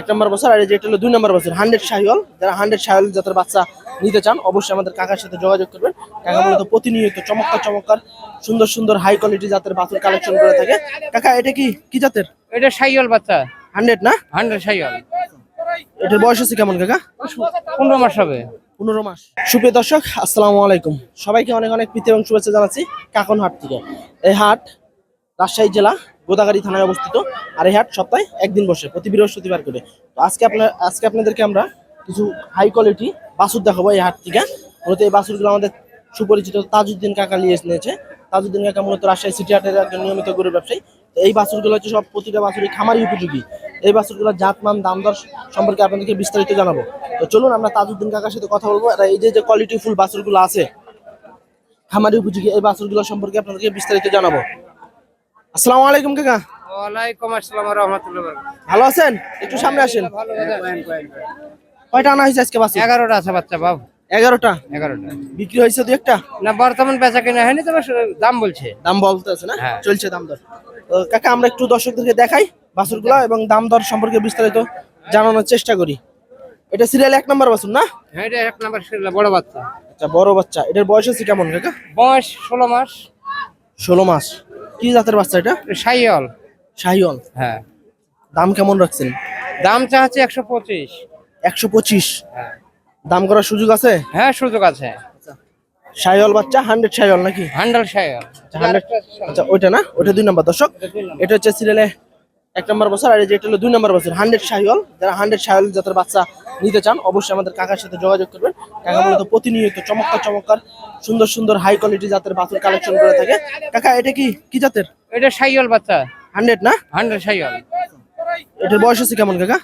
এক নম্বর বছর আর এই যে এটা হলো দুই নম্বর বছর হান্ড্রেড শাহিওল যারা হান্ড্রেড শাহিওল জাতের বাচ্চা নিতে চান অবশ্যই আমাদের কাকার সাথে যোগাযোগ করবেন। কাকা মূলত প্রতিনিয়ত চমৎকার চমৎকার সুন্দর সুন্দর হাই কোয়ালিটি জাতের বাছুর কালেকশন করে থাকে। কাকা এটা কি কি জাতের? এটা সাইয়াল বাচ্চা। হান্ড্রেড না? হান্ড্রেড সাইয়াল এটার বয়স আছে কেমন কাকা? পনেরো মাস হবে। পনেরো মাস। সুপ্রিয় দর্শক আসসালামু আলাইকুম। সবাইকে অনেক অনেক প্রীতি এবং শুভেচ্ছা জানাচ্ছি কাকন হাট থেকে। এই হাট রাজশাহী জেলা গোদাগাড়ি থানায় অবস্থিত আর এই হাট সপ্তাহে একদিন বসে প্রতি বৃহস্পতিবার করে। তো আজকে আপনার আজকে আপনাদেরকে আমরা কিছু হাই কোয়ালিটি বাসুর দেখাবো এই হাট থেকে। মূলত এই বাছুরগুলো আমাদের সুপরিচিত তাজউদ্দিন কাকা নিয়ে নিয়েছে তাজউদ্দিন কাকা মূলত রাজশাহী সিটি হাটের একজন নিয়মিত গরু ব্যবসায়ী। এই বাছুরগুলো হচ্ছে সব প্রতিটা বাছুরই খামারি উপযোগী। এই বাছুরগুলোর জাতমান দাম দর সম্পর্কে আপনাদেরকে বিস্তারিত জানাব। তো চলুন আমরা তাজউদ্দিন কাকার সাথে কথা বলব। আর এই যে যে কোয়ালিটি ফুল বাছুরগুলো আছে, খামারি উপযোগী এই বাছুরগুলো সম্পর্কে আপনাদেরকে বিস্তারিত জানাব। আসসালামু আলাইকুম কাকা। ওয়ালাইকুম আসসালাম রহমতুল্লাহ ভালো আছেন? একটু সামনে আসেন। কয়টা আনা হয়েছে আজকে বাছুর এগারোটা আছে বাচ্চা বাবু। এগারোটা? এগারোটা। বিক্রি হয়েছে দু একটা? না বর্তমান বেচা কিনা হয়নি তবে দাম বলছে। দাম বলতে আছে না? হ্যাঁ। চলছে দাম দর। কাকা আমরা একটু দর্শকদেরকে দেখাই বাছুরগুলো এবং দাম দর সম্পর্কে বিস্তারিত জানানোর চেষ্টা করি। এটা সিরিয়াল এক নম্বর বাছুর না? হ্যাঁ এটা এক নাম্বার সিরিয়াল বড় বাচ্চা। আচ্ছা বড় বাচ্চা। এটার বয়স আছে কেমন কাকা? বয়স ষোলো মাস। ষোলো মাস। কি জাতের বাচ্চা এটা? সাইয়াল শাহিওয়াল। হ্যাঁ। দাম কেমন রাখছেন? দাম চাচ্ছে একশো পঁচিশ। একশো পঁচিশ। হ্যাঁ। দাম করার সুযোগ আছে? হ্যাঁ সুযোগ আছে। শাহিওয়াল বাচ্চা হান্ড্রেড শাহিওয়াল নাকি? হান্ড্রেড সাইয়াল হান্ড্রেড আচ্ছা ওইটা না? ওইটা দুই নম্বর দর্শক। এটা হচ্ছে সিরিয়ালে এক নম্বর বছর আর এই যে এটা হলো দুই নম্বর বছর হান্ড্রেড শাহিওয়াল। যারা হান্ড্রেড শাহিওয়াল জাতের বাচ্চা নিতে চান অবশ্যই আমাদের কাকার সাথে যোগাযোগ করবেন। কাকা মূলত প্রতিনিয়ত চমৎকার চমৎকার সুন্দর সুন্দর হাই কোয়ালিটি জাতের বাছুর কালেকশন করে থাকে। কাকা এটা কি কি জাতের? এটা সাইয়াল বাচ্চা। হান্ড্রেড না? হান্ডাল সাইয়াল এটার বয়স আছে কেমন কাকা?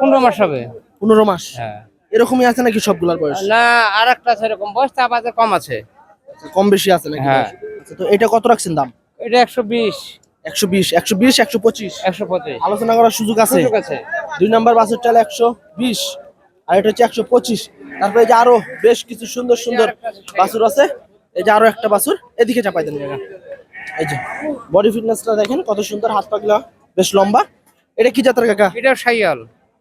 পনেরো মাস হবে। পনেরো মাস। হ্যাঁ। এরকমই আছে নাকি সবগুলার বয়স? না আর একটা আছে এরকম বয়স তা বাজার কম আছে। কম বেশি আছে নাকি হ্যাঁ। আচ্ছা, তো এটা কত রাখছেন দাম? এটা একশো বিশ। একশো বিশ একশো বিশ একশো পঁচিশ। একশো পঁচিশ। আলোচনা করার সুযোগ আছে? দুই নম্বর বাসের চাল একশো বিশ আর এটা হচ্ছে একশো পঁচিশ। তারপরে এই যে আরও বেশ কিছু সুন্দর সুন্দর বাছুর আছে। এই যে আরও একটা বাছুর এদিকে চাপাই দেন কাকা। এই যে বডি ফিটনেসটা দেখেন কত সুন্দর হাত পাগলা বেশ লম্বা। এটা কি জাতের কাকা? এটাও সাইয়াল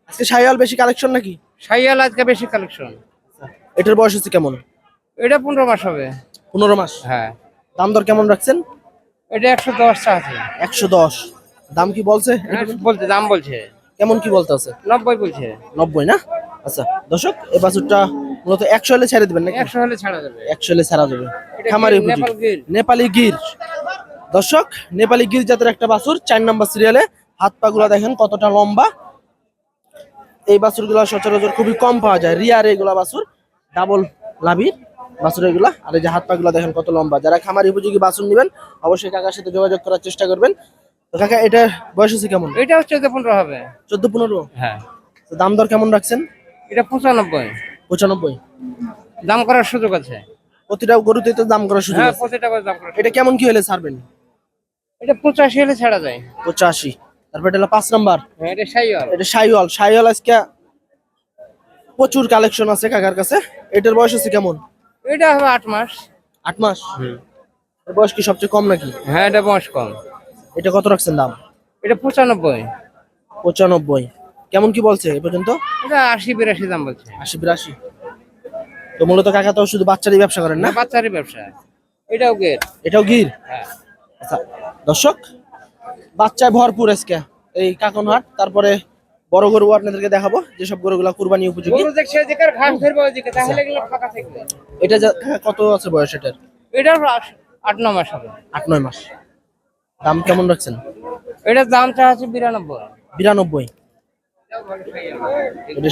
আজকে সাইয়াল বেশি কালেকশন নাকি? সাইয়াল আজকে বেশি কালেকশন এটার বয়স হচ্ছে কেমন? এটা পনেরো মাস হবে। পনেরো মাস। হ্যাঁ। দাম দর কেমন রাখছেন? এটা একশো দশ আছে। একশো দশ। দাম কি বলছে? হ্যাঁ, বলছে দাম বলছে। কেমন কি বলতে আছে? নব্বই বলছে। নব্বই না? আচ্ছা দর্শক এই বাছুরটা মূলত একশো হলে ছেড়ে দিবেন নাকি? একশো হলে ছাড়া যাবে। একশো হলে ছাড়া যাবে। খামারি। নেপাল গির। দর্শক নেপালি গির জাতের একটা বাছুর চার নম্বর সিরিয়ালে হাত পা গুলা দেখেন কতটা লম্বা। এই বাছুরগুলা সচরাচর খুবই কম পাওয়া যায়। রিয়ার এগুলা বাছুর ডাবল লাভির বাছুর এগুলা আর এই যে হাত পাগুলা দেখেন কত লম্বা। যারা খামারি উপযোগী বাছুর নেবেন অবশ্যই কাকার সাথে যোগাযোগ করার চেষ্টা করবেন। তো কাকা এটা বয়স আছে কেমন? এটা হচ্ছে চোদ্দ পনেরো হবে। চোদ্দ পনেরো হ্যাঁ। তো দাম দর কেমন রাখছেন? এটা পঁচানব্বই। পঁচানব্বই। দাম করার সুযোগ আছে। প্রতিটা গরুতে তো দাম করার সুযোগ হ্যাঁ। দাম করার এটা কেমন কি হলে ছাড়বেন? এটা পঁচাশি হলে ছাড়া যায়। পঁচাশি। তারপর এটা হলো পাঁচ নাম্বার। হ্যাঁ এটা সাইয়াল এটা সাইওয়াল সাইওয়াল আজকে প্রচুর কালেকশন আছে কাকার কাছে। এটার বয়স আছে কেমন? এটা হবে আট মাস। আট মাস? এর বয়স কি সবচেয়ে কম নাকি? হ্যাঁ এটা বয়স কম। এটা কত রাখছেন দাম? এটা পঁচানব্বই। পঁচানব্বই। কেমন কি বলছে এ পর্যন্ত? এটা আশি বিরাশি দাম বলছে। আশি বিরাশি। তো মূলত কাকা তো শুধু বাচ্চারই ব্যবসা করেন না? না বাচ্চারই ব্যবসা। এটাও গেট এটাও গির? হ্যাঁ। আচ্ছা দর্শক বাচ্চায় ভরপুর আজকে এই কাকনহাট। তারপরে বড় গরু আপনাদেরকে দেখাবো যেসব গরুগুলা কুরবানি উপযোগী। থাকবে। এটা কত আছে বয়স এটার? এটা আট ন মাস হবে। আট নয় মাস। দাম কেমন রাখছেন? এটার দাম চা আছে বিরানব্বই। বিরানব্বই। এটা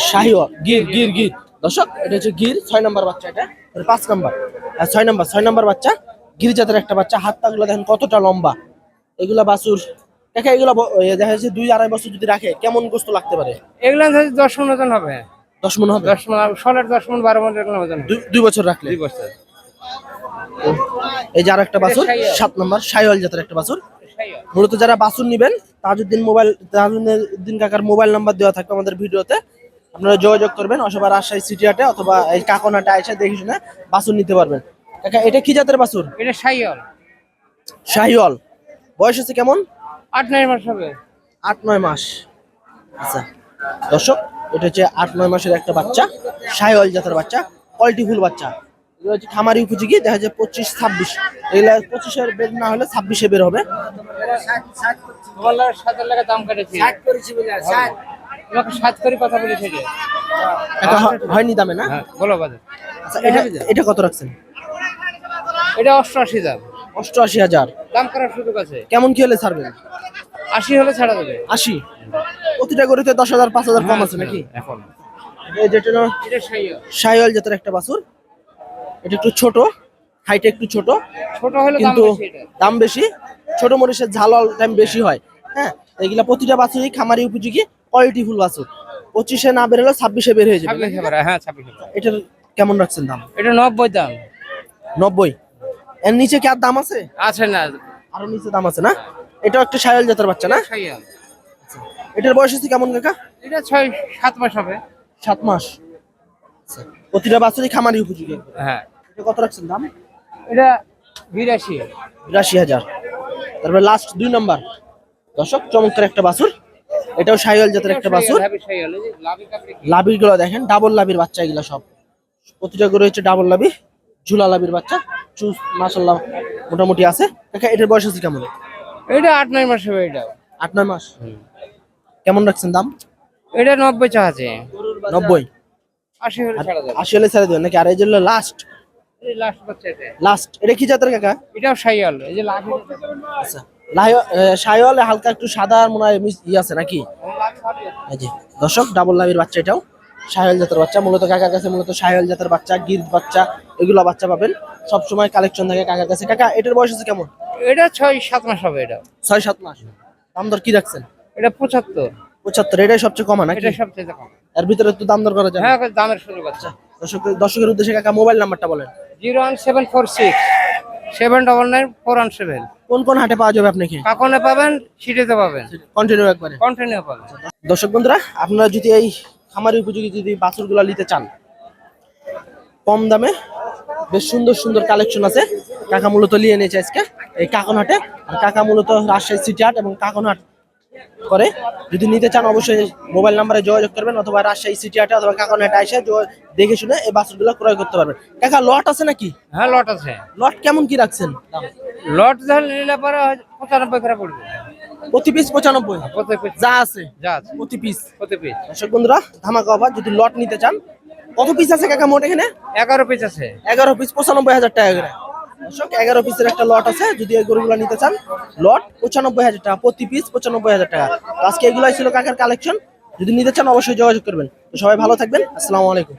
গির গির গির। দর্শক এটা হচ্ছে গির ছয় নম্বর বাচ্চা এটা। পাঁচ নম্বর। আর ছয় নম্বর ছয় নম্বর বাচ্চা গির জাতের একটা বাচ্চা। হাত পাগুলো দেখেন কতটা লম্বা। এগুলা বাছুর দেখে এগুলা ব- এ দেখা যাচ্ছে দুই আড়াই বছর যদি রাখে কেমন গোস্ত লাগতে পারে? এগুলো দশ মন ওজন হবে। দশ মন হবে? দশ মন ষোলের দশ মন বারো মন এগুলো ওজন। দুই বছর রাখলে? দুই বছর। এই যে আর একটা বাছুর সাত নম্বর সাইওয়াল জাতের একটা বাছুর। মূলত যারা বাছুর নেবেন তাজউদ্দিন মোবাইল তাজউদ্দিন কাকার মোবাইল নাম্বার দেওয়া থাকবে আমাদের ভিডিওতে। আপনারা যোগাযোগ করবেন অথবা রাজশাহী সিটি হাটে অথবা এই কাকনহাটে এসে দেখে শুনে বাছুর নিতে পারবেন। কাকা এটা কি জাতের বাছুর? এটা সাইয়ল শাহিওয়াল বয়স হচ্ছে কেমন? আট নয় মাস হবে। আট নয় মাস। আচ্ছা দর্শক এটা হচ্ছে আট নয় মাসের একটা বাচ্চা সাইওয়াল জাতের বাচ্চা কোয়ালিটি ফুল বাচ্চা। এগুলো হচ্ছে খামারি উপযোগী দেখা যায় পঁচিশ ছাব্বিশ। এগুলো পঁচিশের বের না হলে ছাব্বিশে বের হবে। হাজার দাম কেটেছি। তোমাকে সাত করে কথা বলেছে রে টাকা হয়নি দামে না? হ্যাঁ বলো বাজার আচ্ছা এটা এটা কত রাখছেন? এটা অষ্টআশি দাম। অষ্টআশি হাজার। দাম করার সুযোগ আছে? কেমন কি হলে ছাড়বেন? আশি হলে ছাড়া দেবে। আশি? প্রতিটা গরুতে দশ হাজার পাঁচ হাজার কম আছে নাকি? এখন। এই যেটা সাইওয়াল জাতের একটা বাছুর। এটা একটু ছোট হাইট একটু ছোট। ছোট হলে কিন্তু বেশি দাম বেশি। ছোট মরিচের ঝাল অল টাইম বেশি হয়। হ্যাঁ এগুলা প্রতিটা বাছুরই খামারি উপযোগী কোয়ালিটি ফুল বাছুর। পঁচিশে না বের হলে ছাব্বিশে বের হয়ে যাবে হ্যাঁ। এটার কেমন রাখছেন দাম? এটা নব্বই দাম। নব্বই? এর নিচে কি আর দাম আছে? আছে না। আরও নিচে দাম আছে না? এটাও একটা সাইওয়াল জাতের বাচ্চা না? সাইয়া এটার বয়স আছে কেমন কাকা? এটা ছয় সাত মাস হবে। সাত মাস। আচ্ছা, প্রতিটা বাছুরই খামারি উপযোগী। হ্যাঁ। এটা কত রাখছেন দাম? এটা বিরাশি। বিরাশি হাজার। তারপরে লাস্ট দুই নাম্বার দর্শক চমৎকার একটা বাছুর। এটাও সাইওয়াল জাতের একটা বাছুর? লাভিরগুলো দেখেন ডাবল লাভির বাচ্চা এগুলো সব। প্রতিটা গরু হচ্ছে ডাবল লাভি। ঝুলা লাভির বাচ্চা। চুজ মাসাল্লাহ মোটামুটি আছে। কাকা এটার বয়স আছে কেমন? এটা আট নয় মাস হবে এটা। আট নয় মাস? কেমন রাখছেন দাম? এটা নব্বই চা আছে। নব্বই? আশি হলে ছাড়া আশি হলে ছেড়ে দেবেন নাকি আর এই যে লাস্ট এই লাস্ট বাচ্চা এটা। লাস্ট এটা কি জাতের কাকা? এটাও সাইয়াল এই যে লাভি আচ্ছা। হালকা একটু সাদা মনে হয় ই আছে নাকি? দর্শক ডাবল লাভির বাচ্চা এটাও। সাহেল জাতের বাচ্চা মূলত কাকার কাছে মূলত সাহেল জাতের বাচ্চা গির বাচ্চা এগুলো বাচ্চা পাবেন। সব সময় কালেকশন থাকে কাকার কাছে। কাকা এটার বয়স আছে কেমন? এটা ছয় সাত মাস হবে এটা। ছয় সাত মাস। দাম দর কি রাখছেন? এটা পঁচাত্তর। পঁচাত্তর এটাই সবচেয়ে কমা না এটা সবচেয়ে কম। এর ভিতরে তো দাম দর করা যাবে। হ্যাঁ দামের সুযোগ আছে দর্শক দর্শকের উদ্দেশ্যে কাকা মোবাইল নাম্বারটা বলেন। Zero one seven four six seven double nine four one seven. কোন কোন হাটে পাওয়া যাবে আপনাকে? কাকনে পাবেন সিটিতে পাবেন। কন্টিনিউ একবারে। কন্টিনিউ পাবেন। দর্শক বন্ধুরা আপনারা যদি এই খামারি উপযোগী যদি বাছুরগুলো নিতে চান। কম দামে বেশ সুন্দর সুন্দর কালেকশন আছে। কাকা মূলত নিয়ে নিয়েছে আজকে এই কাকনহাটে। আর কাকা মূলত রাজশাহী সিটি হাট এবং কাকনহাট করে। যদি নিতে চান অবশ্যই মোবাইল নাম্বারে যোগাযোগ করবেন অথবা রাজশাহী সিটি হাটে অথবা কাকনহাটে এসে দেখে শুনে এই বাছুরগুলো ক্রয় করতে পারবেন। কাকা লট আছে নাকি? হ্যাঁ লট আছে। লট কেমন কি রাখছেন? লট ধরলে নিলে পরে পঁচানব্বই করে পড়বে। প্রতি পিস পঁচানব্বই। প্রতি পিস যা আছে প্রতি পিস প্রতি পিস দর্শক বন্ধুরা ধামাকা অফার যদি লট নিতে চান কত পিস আছে কাকা মোট এখানে? এগারো পিস আছে। এগারো পিস পঁচানব্বই হাজার টাকা করে। দর্শক এগারো পিসের একটা লট আছে যদি এই গরুগুলো নিতে চান লট পঁচানব্বই হাজার টাকা প্রতি পিস পঁচানব্বই হাজার টাকা। আজকে এগুলাই ছিল কাকার কালেকশন যদি নিতে চান অবশ্যই যোগাযোগ করবেন। তো সবাই ভালো থাকবেন। আসসালামু আলাইকুম।